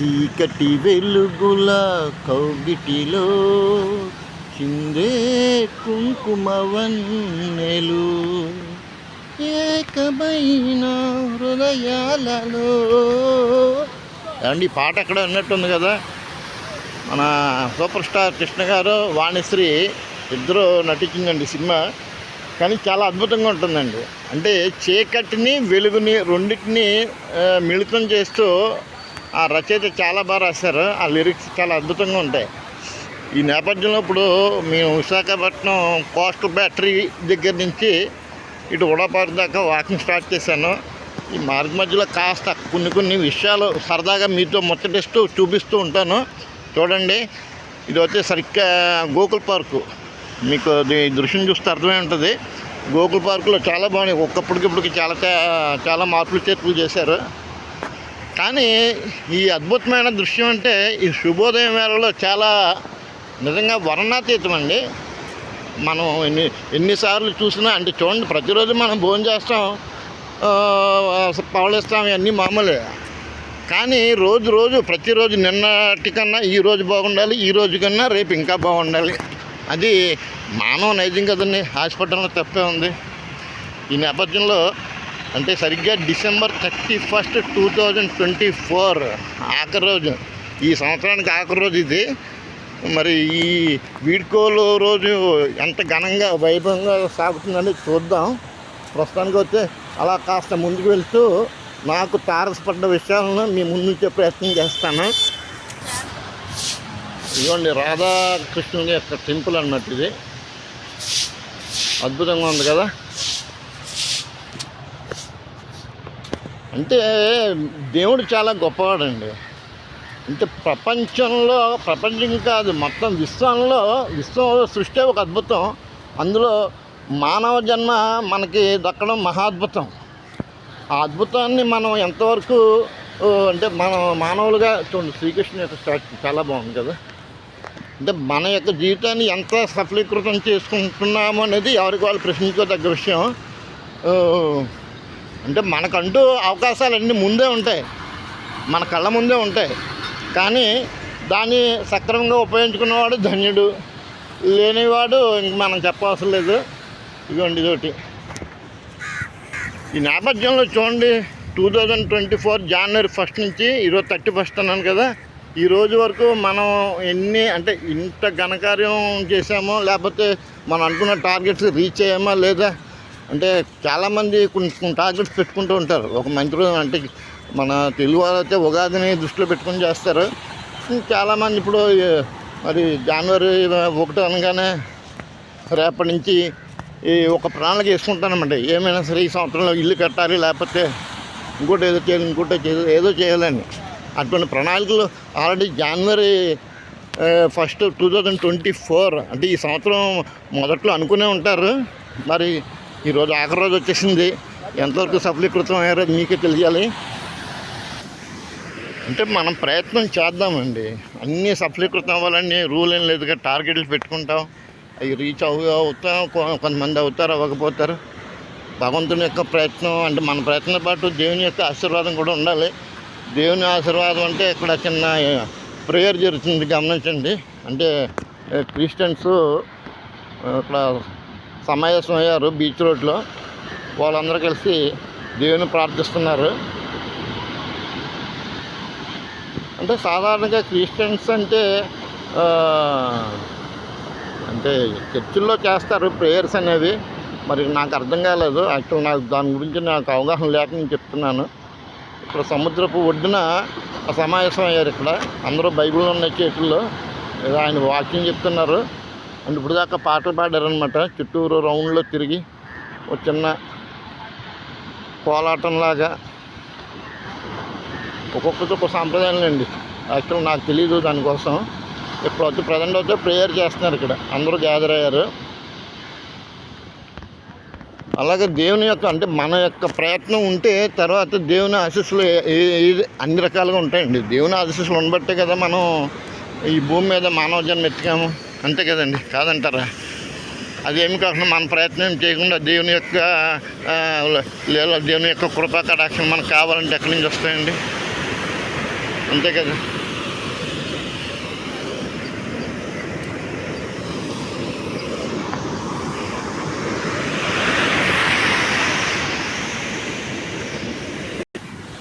చీకటి వెలుగుల కౌగిటిలో చిందే కుంకుమవన్నెలు. ఏకమైన హృదయాలలో. అండి ఈ పాట అక్కడ ఉన్నట్టుంది కదా? మన సూపర్ స్టార్ కృష్ణ గారు వాణిశ్రీ ఇద్దరు నటించిందండి సినిమా. కానీ చాలా అద్భుతంగా ఉంటుందండి. అంటే చీకటిని వెలుగుని రెండింటిని మిళితం చేస్తూ ఆ రచయిత చాలా బాగా రాశారు. ఆ లిరిక్స్ చాలా అద్భుతంగా ఉంటాయి. ఈ నేపథ్యంలో ఇప్పుడు మేము విశాఖపట్నం కోస్టల్ బ్యాటరీ దగ్గర నుంచి ఇటు ఉడపారు దాకా వాకింగ్ స్టార్ట్ చేశాను. ఈ మార్గ మధ్యలో కాస్త కొన్ని కొన్ని విషయాలు సరదాగా మీతో ముచ్చటిస్తూ చూపిస్తూ ఉంటాను. చూడండి ఇది వచ్చే సరిగ్గా గోకుల్ పార్కు. మీకు దృశ్యం చూస్తే అర్థమై ఉంటుంది. గోకుల్ పార్కులో చాలా బాగున్నాయి. ఒక్కప్పటికిప్పటికి చాలా చాలా మార్పులు చేర్పులు చేశారు. కానీ ఈ అద్భుతమైన దృశ్యం అంటే ఈ శుభోదయం వేళలో చాలా నిజంగా వర్ణాతీతం అండి. మనం ఎన్ని ఎన్నిసార్లు చూసినా అంటే చూడండి ప్రతిరోజు మనం భోజనం చేస్తాం పవళిస్తాం ఇవన్నీ మామూలే. కానీ రోజు రోజు ప్రతిరోజు నిన్నటి కన్నా ఈ రోజు బాగుండాలి ఈ రోజు కన్నా రేపు ఇంకా బాగుండాలి. అది మానవ నైజం కదండి హాస్పిటల్లో తప్పే ఉంది. ఈ నేపథ్యంలో అంటే సరిగ్గా December thirty first two thousand twenty four ఆఖరి రోజు. ఈ సంవత్సరానికి ఆఖరి రోజు ఇది. మరి ఈ వీడ్కోలు రోజు ఎంత ఘనంగా వైభవంగా సాగుతుందని చూద్దాం. ప్రస్తుతానికి వస్తే అలా కాస్త ముందుకు వెళ్తూ నాకు తారసపడ్డ విషయాలను మీ ముందుంచే ప్రయత్నం చేస్తాను. ఇదిగోండి రాధాకృష్ణుని యొక్క టెంపుల్ అన్నట్టు ఇది. అద్భుతంగా ఉంది కదా. అంటే దేవుడు చాలా గొప్పవాడండి. అంటే ప్రపంచంలో ప్రపంచం కాదు మొత్తం విశ్వంలో విశ్వం సృష్టి ఒక అద్భుతం. అందులో మానవ జన్మ మనకి దక్కడం మహాద్భుతం ఆ అద్భుతాన్ని మనం ఎంతవరకు అంటే మనం మానవులుగా చూడండి శ్రీకృష్ణ యొక్క స్టాచ్యూ చాలా బాగుంది కదా. అంటే మన యొక్క జీవితాన్ని ఎంత సఫలీకృతం చేసుకుంటున్నాము అనేది ఎవరికి వాళ్ళు ప్రశ్నించుకోదగ్గ విషయం. అంటే మనకంటూ అవకాశాలన్నీ ముందే ఉంటాయి. మన కళ్ళ ముందే ఉంటాయి. కానీ దాన్ని సక్రమంగా ఉపయోగించుకున్నవాడు ధన్యుడు. లేనివాడు ఇంక మనం చెప్పవసరం లేదు. ఇదిగోండి ఇదొకటి. ఈ నేపథ్యంలో చూడండి two thousand twenty four January first నుంచి ఈరోజు థర్టీ ఫస్ట్ అన్నాను కదా. ఈ రోజు వరకు మనం ఎన్ని అంటే ఇంత ఘనకార్యం చేసామో లేకపోతే మనం అనుకున్న టార్గెట్స్ రీచ్ అయ్యామా లేదా అంటే చాలామంది కొన్ని కొన్ని టార్గెట్స్ పెట్టుకుంటూ ఉంటారు. ఒక మంచి రోజు అంటే మన తెలుగు అయితే ఉగాదిని దృష్టిలో పెట్టుకొని చేస్తారు. చాలామంది ఇప్పుడు మరి జనవరి ఒకటి అనగానే రేపటి నుంచి ఈ ఒక ప్రణాళిక వేసుకుంటానమాట ఏమైనా సరే ఈ సంవత్సరంలో ఇల్లు కట్టాలి లేకపోతే ఇంకోటి ఏదో చేయాలి ఇంకోటి చేయాలి ఏదో చేయాలని. అటువంటి ప్రణాళికలు already January first two thousand twenty four అంటే ఈ సంవత్సరం మొదట్లో అనుకునే ఉంటారు. మరి ఈరోజు ఆఖరి రోజు వచ్చేసింది. ఎంతవరకు సఫలీకృతం అయ్యారో మీకే తెలియాలి. అంటే మనం ప్రయత్నం చేద్దామండి. అన్నీ సఫలీకృతం అవ్వాలని రూల్ ఏం లేదుగా టార్గెట్లు పెట్టుకుంటాం. అవి రీచ్ అవు అవుతాం కొ- కొంతమంది అవుతారు అవ్వకపోతారు. భగవంతుని యొక్క ప్రయత్నం అంటే మన ప్రయత్నం పాటు దేవుని యొక్క ఆశీర్వాదం కూడా ఉండాలి. దేవుని ఆశీర్వాదం అంటే ఇక్కడ చిన్న ప్రేయర్ జరుగుతుంది గమనించండి. అంటే క్రిస్టియన్స్ ఇక్కడ సమావేశం అయ్యారు బీచ్ రోడ్లో. వాళ్ళందరూ కలిసి దేవుని ప్రార్థిస్తున్నారు. అంటే సాధారణంగా క్రిస్టియన్స్ అంటే అంటే చర్చిల్లో చేస్తారు ప్రేయర్స్ అనేవి. మరి నాకు అర్థం కాలేదు. యాక్చువల్ నాకు దాని గురించి నాకు అవగాహన లేక నేను చెప్తున్నాను. ఇక్కడ సముద్రపు ఒడ్డున సమావేశం అయ్యారు ఇక్కడ. అందరూ బైబిల్ ఉన్న చేతుల్లో ఆయన వాక్యం చెప్తున్నారు. అండ్ ఇప్పుడు దాకా పాటలు పాడారనమాట చుట్టూరు రౌండ్లో తిరిగి ఒక చిన్న కోలాటంలాగా ఒక్కొక్కటి ఒక సాంప్రదాయం అండి. యాక్చువల్ నాకు తెలియదు దానికోసం. ఇప్పుడు వచ్చి ప్రజెంట్ అయితే ప్రేయర్ చేస్తున్నారు ఇక్కడ. అందరూ గ్యాదర్ అయ్యారు. అలాగే దేవుని యొక్క అంటే మన యొక్క ప్రయత్నం ఉంటే తర్వాత దేవుని ఆశీస్సులు అన్ని రకాలుగా ఉంటాయండి. దేవుని ఆశీస్సులు ఉండబట్టే కదా మనం ఈ భూమి మీద మానవ జన్మ ఎత్తికాము. అంతే కదండి కాదంటారా? అదేమి కాకుండా మన ప్రయత్నం చేయకుండా దేవుని యొక్క లేదా దేవుని యొక్క కృపా కటాక్షం మనకు కావాలంటే ఎక్కడి నుంచి వస్తాయండి? అంతే కదా?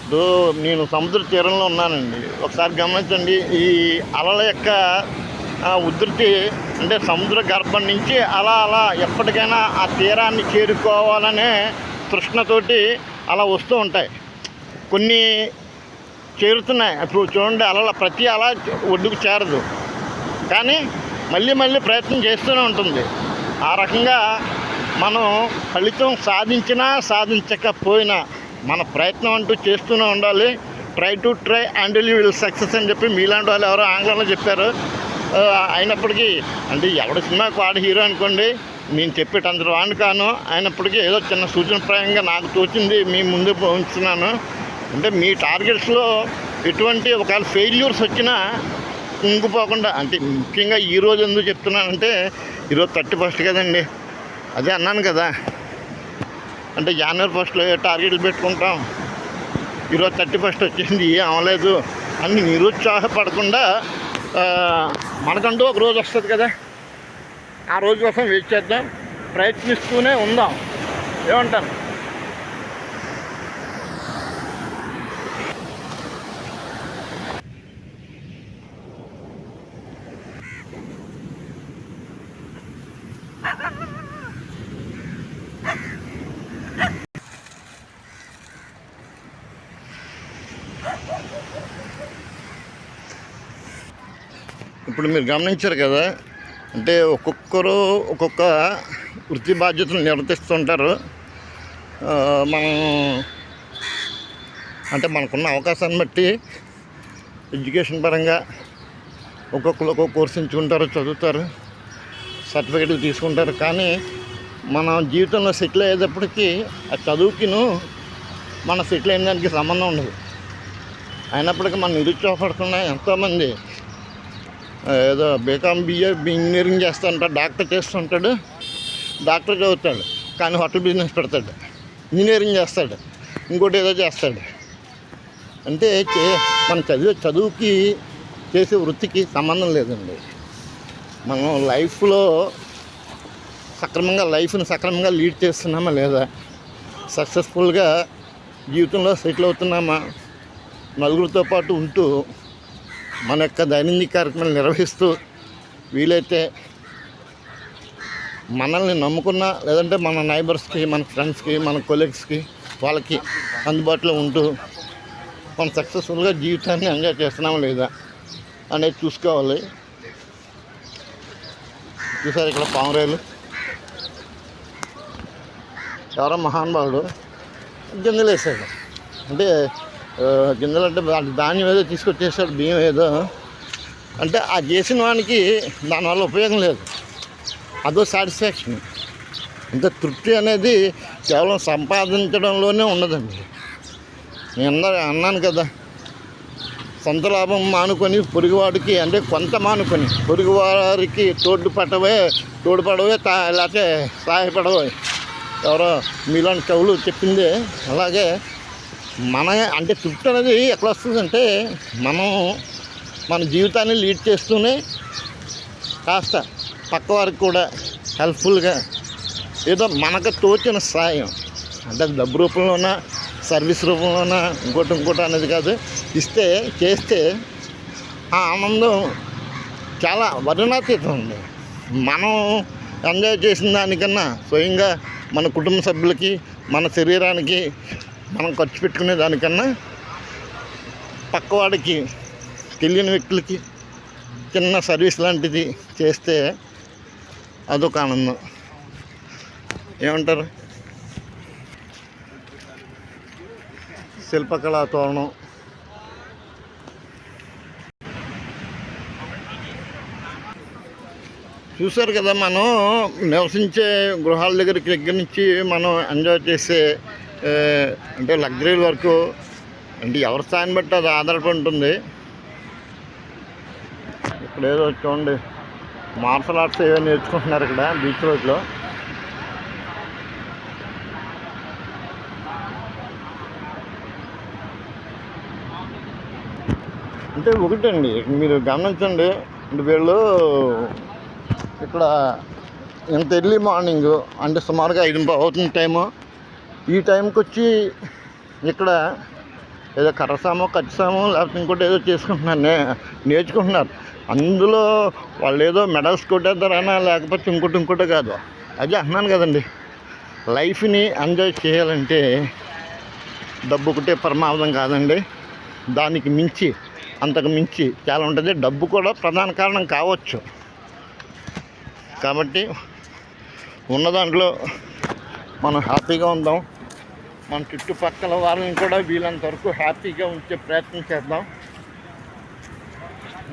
ఇప్పుడు నేను సముద్ర తీరంలో ఉన్నానండి. ఒకసారి గమనించండి ఈ అలల యొక్క ఉధృతి అంటే సముద్ర గర్భం నుంచి అలా అలా ఎప్పటికైనా ఆ తీరాన్ని చేరుకోవాలనే తృష్ణతోటి అలా వస్తూ ఉంటాయి. కొన్ని చేరుతున్నాయి. ఇప్పుడు చూడండి అలల ప్రతి అల ఒడ్డుకు చేరదు. కానీ మళ్ళీ మళ్ళీ ప్రయత్నం చేస్తూనే ఉంటుంది. ఆ రకంగా మనం ఫలితం సాధించినా సాధించకపోయినా మన ప్రయత్నం అంటూ చేస్తూనే ఉండాలి. Try to try and you will success అని చెప్పి మీలాంటి వాళ్ళు ఎవరో ఆంగ్లంలో చెప్పారు. అయినప్పటికీ అంటే ఎవడ సినిమాకి వాడు హీరో అనుకోండి నేను చెప్పేటంత వాడిని కాను అయినప్పటికీ ఏదో చిన్న సూచనప్రాయంగా నాకు తోచింది మీ ముందు ఉంచుతున్నాను అంటే మీ టార్గెట్స్లో ఎటువంటి ఒకవేళ ఫెయిల్యూర్స్ వచ్చినా కుంగిపోకుండా అంటే ముఖ్యంగా ఈ రోజు ఎందుకు చెప్తున్నానంటే ఈరోజు థర్టీ ఫస్ట్ కదండి. అదే అన్నాను కదా. అంటే జనవరి ఫస్ట్లో ఏ టార్గెట్లు పెట్టుకుంటాం? ఈరోజు థర్టీ ఫస్ట్ వచ్చింది ఏం అవ్వలేదు. అని నిరుత్సాహపడకుండా మనకంటూ ఒక రోజు వస్తుంది కదా. ఆ రోజు కోసం వెయిట్ చేద్దాం. ప్రయత్నిస్తూనే ఉందాం. ఏమంటారు? ఇప్పుడు మీరు గమనించారు కదా అంటే ఒక్కొక్కరు ఒక్కొక్క వృత్తి బాధ్యతలు నిర్వర్తిస్తుంటారు. మనం అంటే మనకున్న అవకాశాన్ని బట్టి ఎడ్యుకేషన్ పరంగా ఒక్కొక్కరు ఒక్కొక్క కోర్సు ఎంచుకుంటారు చదువుతారు సర్టిఫికెట్లు తీసుకుంటారు. కానీ మన జీవితంలో సెటిల్ అయ్యేటప్పటికీ ఆ చదువుకిను మన సెటిల్ అయిన దానికి సంబంధం ఉండదు. అయినప్పటికీ మనం నిరుత్సాహపడుతున్న ఎంతోమంది ఏదో బీకామ్ బిఏ ఇంజనీరింగ్ చేస్తుంటాడు డాక్టర్ చేస్తుంటాడు. డాక్టర్ చదువుతాడు కానీ హోటల్ బిజినెస్ పెడతాడు. ఇంజనీరింగ్ చేస్తాడు ఇంకోటి ఏదో చేస్తాడు. అంటే మన మనం చదివే చదువుకి చేసే వృత్తికి సంబంధం లేదండి. మనం లైఫ్లో సక్రమంగా లైఫ్ని సక్రమంగా లీడ్ చేస్తున్నామా లేదా? సక్సెస్ఫుల్గా జీవితంలో సెటిల్ అవుతున్నామా? నలుగురితో పాటు ఉంటూ మన యొక్క దైనందిక కార్యక్రమాలు నిర్వహిస్తూ వీలైతే మనల్ని నమ్ముకున్న లేదంటే మన నైబర్స్కి మన ఫ్రెండ్స్కి మన కొలీగ్స్కి వాళ్ళకి అందుబాటులో ఉంటూ మనం సక్సెస్ఫుల్గా జీవితాన్ని ఎంజాయ్ చేస్తున్నామా లేదా అనేది చూసుకోవాలి. చూసారు ఇక్కడ పావురేలు ఎవరో మహానుభావుడు గింజలు వేసాడు అంటే కిందలంటే ధాన్యం ఏదో తీసుకొచ్చేసాడు బియ్యం ఏదో. అంటే ఆ చేసిన వానికి దానివల్ల ఉపయోగం లేదు. అదో సాటిస్ఫాక్షన్ ఇంత తృప్తి అనేది కేవలం సంపాదించడంలోనే ఉండదండి నేను అందరూ అన్నాను కదా సొంత లాభం మానుకొని పొరుగువాడికి అంటే కొంత మానుకొని పొరుగువారికి తోడు పట్టవే తోడుపడవే తా లేకపోతే సహాయపడవే. ఎవరో మీలాంటి కవులు చెప్పిందే అలాగే మన అంటే తృప్తి అనేది ఎట్లా వస్తుందంటే మనం మన జీవితాన్ని లీడ్ చేస్తూనే కాస్త పక్కవారికి కూడా హెల్ప్ఫుల్గా ఏదో మనకు తోచిన సాయం. అంటే డబ్బు రూపంలోనా సర్వీస్ రూపంలోనా ఇంకోటి ఇంకోటి అనేది కాదు. ఇస్తే చేస్తే ఆ ఆనందం చాలా వర్ణనాతీతం ఉంది మనం ఎంజాయ్ చేసిన దానికన్నా స్వయంగా మన కుటుంబ సభ్యులకి మన శరీరానికి మనం ఖర్చు పెట్టుకునే దానికన్నా పక్కవాడికి తెలియని వ్యక్తులకి చిన్న సర్వీస్ లాంటిది చేస్తే అదొక ఆనందం. ఏమంటారు? శిల్పకళా తోరణం. చూసారు కదా మనం నివసించే గృహాల దగ్గరికి దగ్గర నుంచి మనం ఎంజాయ్ చేసే అంటే లగ్జరీ వరకు అంటే ఎవరి స్థాయిని బట్టి అది ఆధారపడి ఉంటుంది. ఇక్కడ ఏదో చూడండి మార్షల్ ఆర్ట్స్ ఏవో నేర్చుకుంటున్నారు ఇక్కడ బీచ్ రోడ్లో అంటే ఒకటండి మీరు గమనించండి అంటే వీళ్ళు ఇక్కడ ఇంత ఎర్లీ మార్నింగ్ అంటే సుమారుగా ఐదు అవుతుంది టైము ఈ టైంకి వచ్చి ఇక్కడ ఏదో కర్రసామో కచ్చిసామో లేకపోతే ఇంకోటి ఏదో చేసుకుంటున్నారు నే నేర్చుకుంటున్నారు. అందులో వాళ్ళు ఏదో మెడల్స్ కొట్టేద్దారనా లేకపోతే ఇంకోటి ఇంకోటి కాదు. అదే అంటున్నాను కదండి. లైఫ్ని ఎంజాయ్ చేయాలంటే డబ్బు ఒకటే పరమావధం కాదండి. దానికి మించి అంతకు మించి చాలా ఉంటుంది. డబ్బు కూడా ప్రధాన కారణం కావచ్చు. కాబట్టి ఉన్న దాంట్లో మనం హ్యాపీగా ఉందాం. మన చుట్టుపక్కల వాళ్ళని కూడా వీళ్ళంత వరకు హ్యాపీగా ఉంచే ప్రయత్నం చేద్దాం.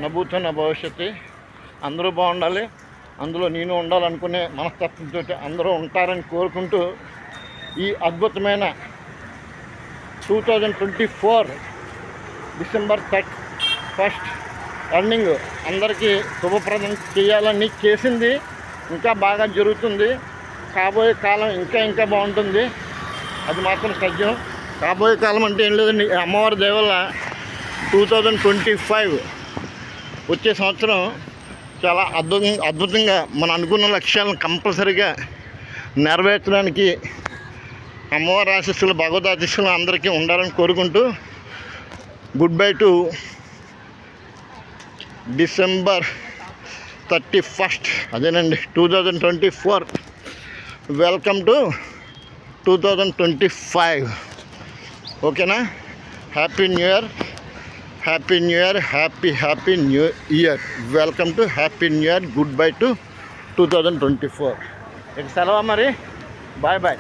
నవ్వుతున్న భవిష్యత్తు. అందరూ బాగుండాలి. అందులో నేను ఉండాలనుకునే మనస్తత్వంతో అందరూ ఉంటారని కోరుకుంటూ ఈ అద్భుతమైన two thousand twenty four December thirty first running అందరికీ శుభప్రదం చేయాలని చేసింది. ఇంకా బాగా జరుగుతుంది. కాబోయే కాలం ఇంకా ఇంకా బాగుంటుంది. అది మాత్రం సత్యం. రాబోయే కాలం అంటే ఏం లేదండి. అమ్మవారి దేవల్ల టూ థౌజండ్ ట్వంటీ ఫైవ్ వచ్చే సంవత్సరం చాలా అద్భుతం అద్భుతంగా మనం అనుకున్న లక్ష్యాలను కంపల్సరిగా నెరవేర్చడానికి అమ్మవారి ఆశీస్సులు భగవద్ ఆశీస్సులు అందరికీ ఉండాలని కోరుకుంటూ goodbye to December thirty first. అదేనండి two thousand twenty four welcome to two thousand twenty five ఓకేనా happy new year happy new year happy happy new year welcome to happy new year goodbye to two thousand twenty four ఇక సెలవు మరి. Bye bye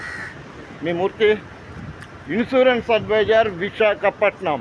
మీ Murthy insurance advisor Visakhapatnam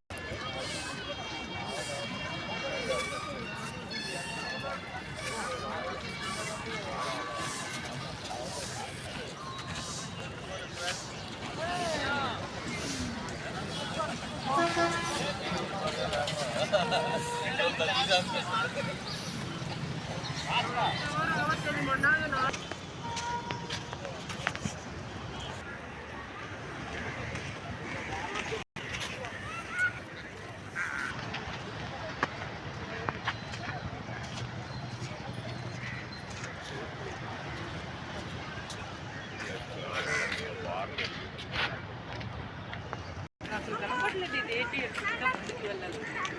ముందుకు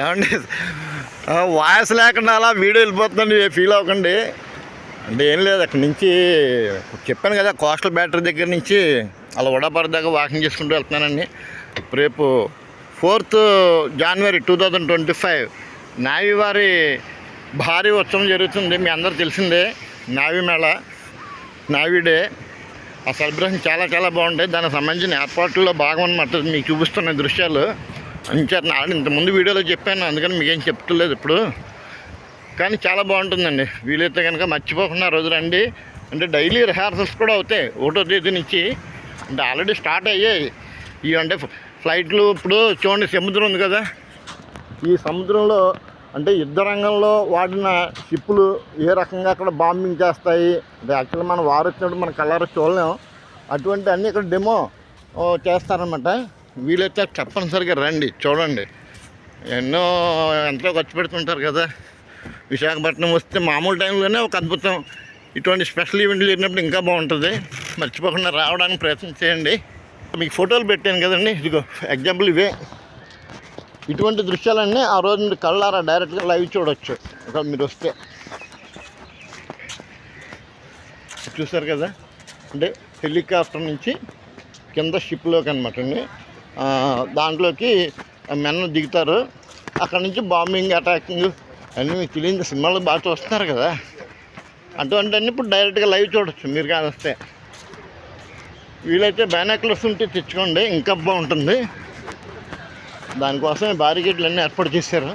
ఏమండి? Voice లేకుండా అలా video వెళ్ళిపోతుందండి feel అవ్వకండి. అంటే ఏం లేదు అక్కడి నుంచి చెప్పాను కదా కోస్టల్ బ్యాటరీ దగ్గర నుంచి అలా వడాపర దాకా వాకింగ్ చేసుకుంటూ వెళ్తున్నానండి. రేపు fourth January two thousand twenty five navy వారి భారీ ఉత్సవం జరుగుతుంది మీ అందరు తెలిసిందే. Navy mela navy day. ఆ సెలబ్రేషన్ చాలా చాలా బాగుంటాయి. దానికి సంబంధించిన ఏర్పాట్లలో భాగం అనమాట మీకు చూపిస్తున్న దృశ్యాలు. అంచేత ఆడ ఇంతకుముందు వీడియోలో చెప్పాను అందుకని మీకేం చెప్తలేదు ఇప్పుడు. కానీ చాలా బాగుంటుందండి. వీలైతే కనుక మర్చిపోకుండా రోజు రండి. అంటే డైలీ రిహార్సల్స్ కూడా అవుతాయి. ఒకటో తేదీ నుంచి అంటే ఆల్రెడీ స్టార్ట్ అయ్యాయి. ఇవి అంటే ఫ్లైట్లు ఇప్పుడు చూడండి సముద్రం ఉంది కదా. ఈ సముద్రంలో అంటే యుద్ధ రంగంలో వాడిన షిప్పులు ఏ రకంగా అక్కడ బాంబింగ్ చేస్తాయి? అంటే యాక్చువల్లీ మనం వారు వచ్చినప్పుడు మన కలర్ చూడలేం. అటువంటి అన్నీ ఇక్కడ డెమో చేస్తారనమాట వీలైతే తప్పనిసరిగా రండి చూడండి. ఎన్నో ఎంతో ఖర్చు పెడుతుంటారు కదా. విశాఖపట్నం వస్తే మామూలు టైంలోనే ఒక అద్భుతం. ఇటువంటి స్పెషల్ ఈవెంట్లు జరిగినప్పుడు ఇంకా బాగుంటుంది. మర్చిపోకుండా రావడానికి ప్రయత్నం చేయండి. మీకు ఫోటోలు పెట్టాను కదండి. ఇదిగో ఎగ్జాంపుల్ ఇవే. ఇటువంటి దృశ్యాలన్నీ ఆ రోజు మీరు కళ్ళారా డైరెక్ట్గా లైవ్ చూడొచ్చు. ఒకవేళ మీరు వస్తే. చూసారు కదా? అంటే హెలికాప్టర్ నుంచి కింద షిప్లోకి అనమాట అండి. దాంట్లోకి మెన్న దిగుతారు. అక్కడ నుంచి బాంబింగ్ అటాకింగ్ అన్నీ మీకు తెలియదు సినిమాలు బాగా చూస్తున్నారు కదా. అటువంటివన్నీ ఇప్పుడు డైరెక్ట్గా లైవ్ చూడొచ్చు మీరు కానీ వస్తే వీలైతే బ్యానాక్లర్స్ ఉంటే తెచ్చుకోండి ఇంకా బాగుంటుంది. దానికోసమే బారికేట్లు అన్నీ ఏర్పాటు చేశారు.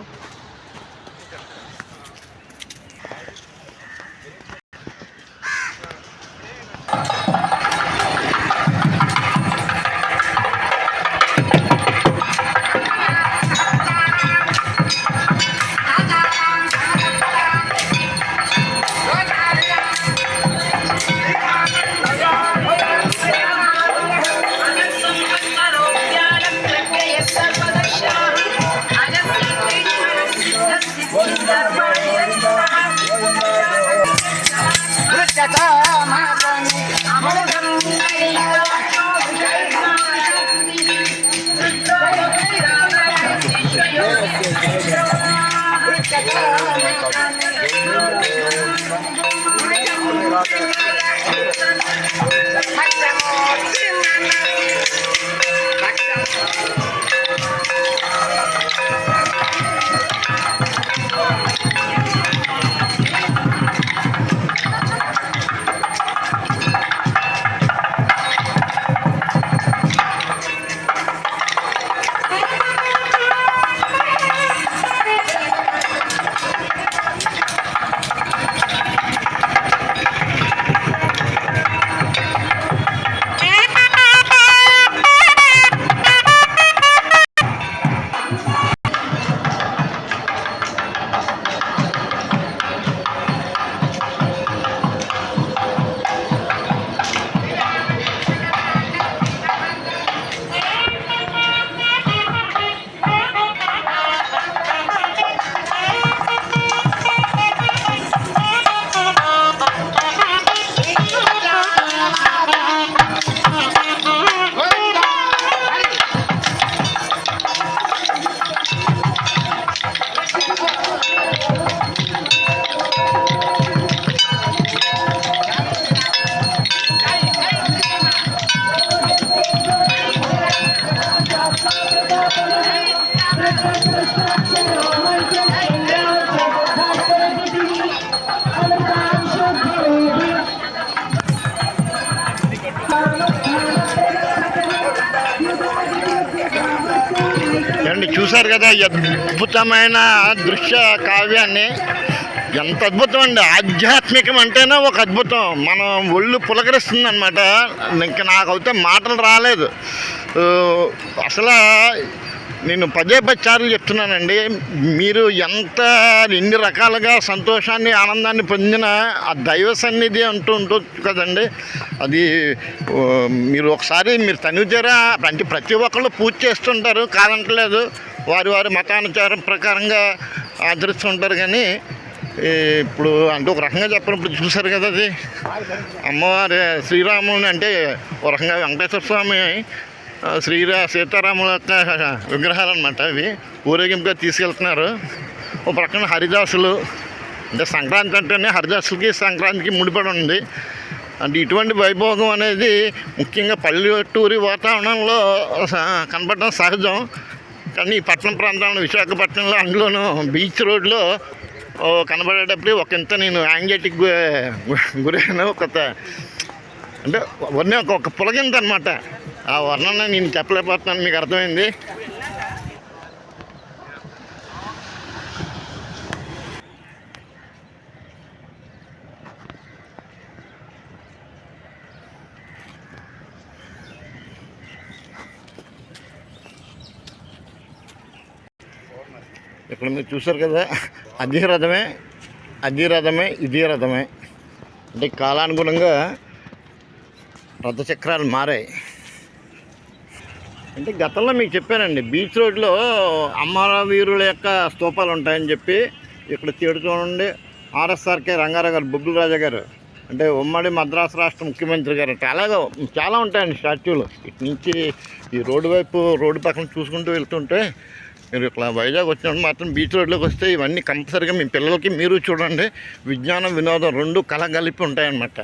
ఏమండి కదా అద్భుతమైన దృశ్య కావ్యాన్ని. ఎంత అద్భుతం అండి. ఆధ్యాత్మికం అంటేనే ఒక అద్భుతం. మనం ఒళ్ళు పులకరిస్తుంది అనమాట ఇంకా నాకైతే మాటలు రాలేదు. అసలు నేను పదే పది సార్లు చెప్తున్నానండి మీరు ఎంత ఎన్ని రకాలుగా సంతోషాన్ని ఆనందాన్ని పొందిన ఆ దైవ సన్నిధి అంటూ ఉంటుంది కదండి. అది మీరు ఒకసారి మీరు తనివితీరా అంటే ప్రతి ఒక్కళ్ళు పూజ చేస్తుంటారు కాదంటలేదు. వారి వారి మతానుచారం ప్రకారంగా ఆచరిస్తుంటారు కానీ ఇప్పుడు అంటే ఒక రకంగా చెప్పినప్పుడు చూసారు కదా అది. అమ్మవారి శ్రీరాముని అంటే ఒక రకంగా వెంకటేశ్వర స్వామి శ్రీరా సీతారాముల యొక్క విగ్రహాలు అనమాట అవి. ఊరేగింపుగా తీసుకెళ్తున్నారు. ఒక ప్రక్కన హరిదాసులు. అంటే సంక్రాంతి అంటేనే హరిదాసులకి సంక్రాంతికి ముడిపడి ఉంది. అంటే ఇటువంటి వైభోగం అనేది ముఖ్యంగా పల్లెటూరి వాతావరణంలో కనపడడం సహజం. కానీ పట్టణ ప్రాంతంలో విశాఖపట్నంలో అందులోనూ బీచ్ రోడ్లో కనబడేటప్పుడు ఒక ఇంత నేను యాంగ్జైటీకి గురైన ఒక అంటే ఒక పులగింత అనమాట ఆ వర్ణన నేను చెప్పలేకపోతున్నాను మీకు అర్థమైంది? ఇక్కడ మీరు చూసారు కదా అది రథమే అది రథమే ఇది రథమే. అంటే కాలానుగుణంగా రథచక్రాలు మారాయి. అంటే గతంలో మీకు చెప్పానండి బీచ్ రోడ్లో అమరవీరుల యొక్క స్తూపాలు ఉంటాయని చెప్పి ఇక్కడ తీడు నుండి ఆర్ఎస్ఆర్కే రంగారావు గారు బొబ్బుల రాజా గారు అంటే ఉమ్మడి మద్రాసు రాష్ట్ర ముఖ్యమంత్రి గారు అంటే అలాగే చాలా ఉంటాయండి స్టాచ్యూలు. ఇటు నుంచి ఈ రోడ్డు వైపు రోడ్డు పక్కన చూసుకుంటూ వెళ్తుంటే మీరు ఇట్లా వైజాగ్ వచ్చినప్పుడు మాత్రం బీచ్ రోడ్లోకి వస్తే ఇవన్నీ కంపల్సరీగా మీ పిల్లలకి మీరు చూడండి. విజ్ఞానం వినోదం రెండు కలగలిపి ఉంటాయన్నమాట.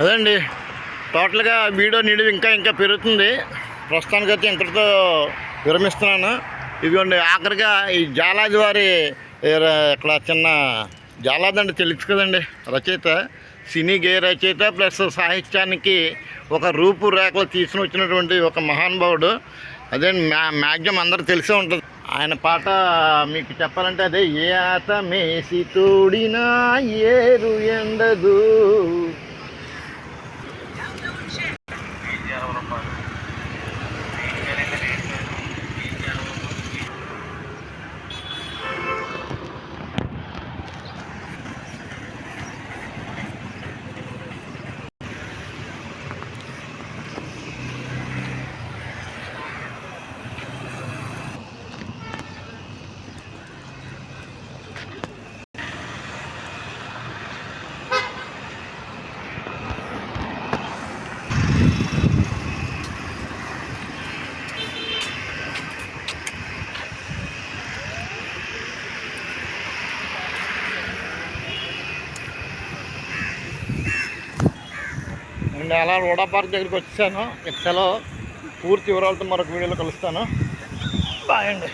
అదండి. టోటల్గా వీడియో నిడివి ఇంకా ఇంకా పెరుగుతుంది. ప్రస్తుతానికైతే ఇంతటితో విరమిస్తున్నాను. ఇదిగోండి ఆఖరిగా ఈ జాలాది వారి ఇక్కడ చిన్న జాలాది అంటే తెలుసు కదండి రచయిత. సినీ గేయ రచయిత ప్లస్ సాహిత్యానికి ఒక రూపురేఖలు తీసుకుని వచ్చినటువంటి ఒక మహానుభావుడు అదే మ్యా మ్యాక్సిమం అందరూ తెలిసే ఉంటుంది. ఆయన పాట మీకు చెప్పాలంటే అదే ఏ ఆత మేసి తోడినా ఏరు ఎండదు. నేను అలా రోడా పార్క్ దగ్గరికి వచ్చాను. ఇక పూర్తి వివరాలతో మరొక వీడియోలో కలుస్తాను. బాయ్ అండి.